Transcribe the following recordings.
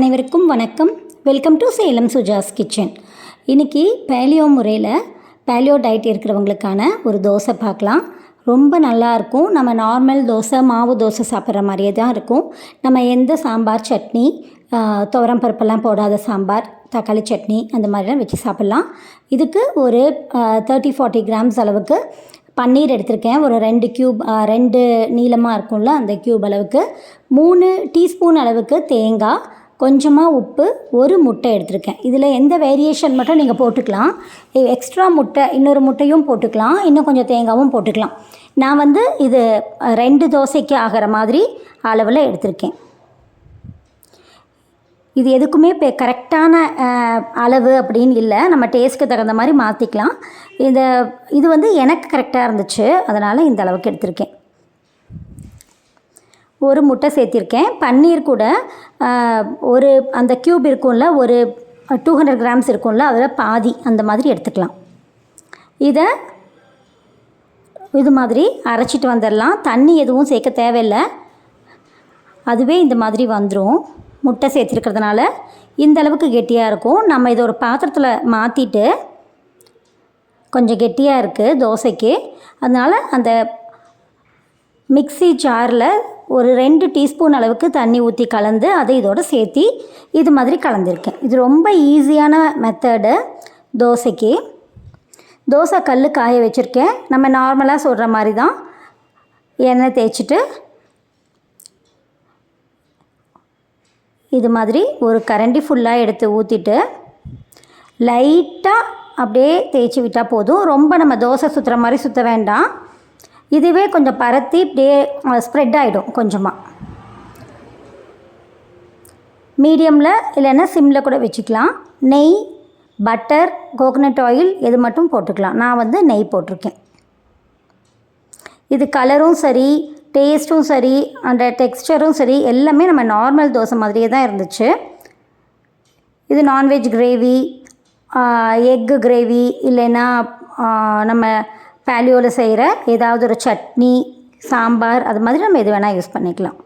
அனைவருக்கும் வணக்கம். Welcome to Salem Suja's kitchen இன்றைக்கி பேலியோ முறையில் பேலியோ டயட் இருக்கிறவங்களுக்கான ஒரு தோசை பார்க்கலாம். ரொம்ப நல்லாயிருக்கும் நம்ம நார்மல் தோசை மாவு தோசை சாப்பிட்ற மாதிரியே தான் இருக்கும். நம்ம எந்த சாம்பார் சட்னி துவரம் பருப்பெல்லாம் போடாத சாம்பார் தக்காளி சட்னி அந்த மாதிரிலாம் வச்சு சாப்பிட்லாம். இதுக்கு ஒரு தேர்ட்டி ஃபார்ட்டி கிராம்ஸ் அளவுக்கு பன்னீர் எடுத்திருக்கேன். ஒரு ரெண்டு க்யூப் ரெண்டு நீளமாக இருக்கும்ல அந்த க்யூப் அளவுக்கு. மூணு டீஸ்பூன் அளவுக்கு தேங்காய் கொஞ்சமாக உப்பு ஒரு முட்டை எடுத்திருக்கேன். இதில் எந்த வேரியேஷன் மட்டும் நீங்கள் போட்டுக்கலாம். எக்ஸ்ட்ரா முட்டை இன்னொரு முட்டையும் போட்டுக்கலாம். இன்னும் கொஞ்சம் தேங்காவும் போட்டுக்கலாம். நான் வந்து இது ரெண்டு தோசைக்கு ஆகிற மாதிரி அளவில் எடுத்திருக்கேன். இது எதுக்குமே இப்போ கரெக்டான அளவு அப்படின்னு இல்லை. நம்ம டேஸ்ட்டுக்கு தகுந்த மாதிரி மாற்றிக்கலாம் இந்த இது வந்து எனக்கு கரெக்டாக இருந்துச்சு. அதனால் இந்த அளவுக்கு எடுத்திருக்கேன். ஒரு முட்டை சேர்த்திருக்கேன். பன்னீர் கூட ஒரு அந்த க்யூப் இருக்கும்ல ஒரு டூ ஹண்ட்ரட் கிராம்ஸ் இருக்கும்ல அதில் பாதி அந்த மாதிரி எடுத்துக்கலாம். இதை இது மாதிரி அரைச்சிட்டு வந்துடலாம். தண்ணி எதுவும் சேர்க்க தேவையில்லை. அதுவே இந்த மாதிரி வந்துடும் முட்டை சேர்த்துருக்கிறதுனால இந்த அளவுக்கு கெட்டியாக இருக்கும். நம்ம இதை ஒரு பாத்திரத்தில் மாற்றிட்டு கொஞ்சம் கெட்டியாக இருக்குது தோசைக்கு. அதனால் அந்த மிக்ஸி ஜாரில் ஒரு ரெண்டு டீஸ்பூன் அளவுக்கு தண்ணி ஊற்றி கலந்து அதை இதோடு சேர்த்தி இது மாதிரி கலந்துருக்கேன். இது ரொம்ப ஈஸியான மெத்தடு தோசைக்கு. தோசை கல் காய வச்சுருக்கேன். நம்ம நார்மலாக சொல்கிற மாதிரி தான் எண்ணெய் தேய்ச்சிட்டு இது மாதிரி ஒரு கரண்டி ஃபுல்லாக எடுத்து ஊற்றிட்டு லைட்டாக அப்படியே தேய்ச்சி விட்டால் போதும். ரொம்ப நம்ம தோசை சுற்றுற மாதிரி சுற்ற வேண்டாம். இதுவே கொஞ்சம் பரத்தி இப்படியே ஸ்ப்ரெட் ஆகிடும் கொஞ்சமாக மீடியமில் இல்லைன்னா சிம்மில் கூட வச்சுக்கலாம். நெய் பட்டர் கோகனட் ஆயில் இது மட்டும் போட்டுக்கலாம். நான் வந்து நெய் போட்டிருக்கேன். இது கலரும் சரி டேஸ்ட்டும் சரி அந்த டெக்ஸ்டரும் சரி எல்லாமே நம்ம நார்மல் தோசை மாதிரியே தான் இருந்துச்சு. இது நான்வெஜ் கிரேவி எக்கு கிரேவி இல்லைன்னா நம்ம பேலியோவில் செய்கிற ஏதாவது ஒரு சட்னி சாம்பார் அது மாதிரி நம்ம எது வேணால் யூஸ் பண்ணிக்கலாம்.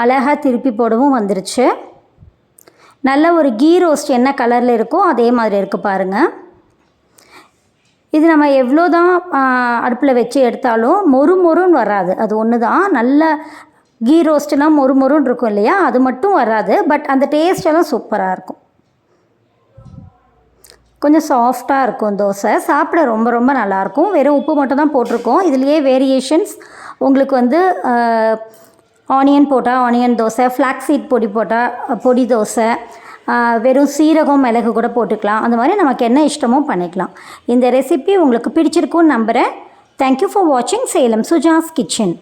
அழகாக திருப்பி போடவும் வந்துருச்சு. நல்ல ஒரு கீ ரோஸ்ட் என்ன கலரில் இருக்கோ அதே மாதிரி இருக்குது பாருங்கள் இது நம்ம எவ்வளோ தான் அடுப்பில் வச்சு எடுத்தாலும் மொறு மொறுன்னு வராது. அது ஒன்று தான் நல்ல கீ ரோஸ்ட்லாம் மொறு மொறுன்னு இருக்கும் இல்லையா? அது மட்டும் வராது. பட் அந்த டேஸ்டெல்லாம் சூப்பராக இருக்கும். கொஞ்சம் சாஃப்டாக இருக்கும் தோசை. சாப்பிட ரொம்ப ரொம்ப நல்லாயிருக்கும். வெறும் உப்பு மட்டும் தான் போட்டிருக்கோம். இதுலேயே வேரியேஷன்ஸ் உங்களுக்கு வந்து ஆனியன் போட்டால் ஆனியன் தோசை ஃப்ளாக் சீட் பொடி போட்டால் பொடி தோசை வெறும் சீரகம் மிளகு கூட போட்டுக்கலாம். அந்த மாதிரி நமக்கு என்ன இஷ்டமோ பண்ணிக்கலாம். இந்த ரெசிபி உங்களுக்கு பிடிச்சிருக்கும்னு நம்புகிறேன் தேங்க்யூ ஃபார் வாட்சிங் சேலம் சுஜாஸ் கிச்சன்.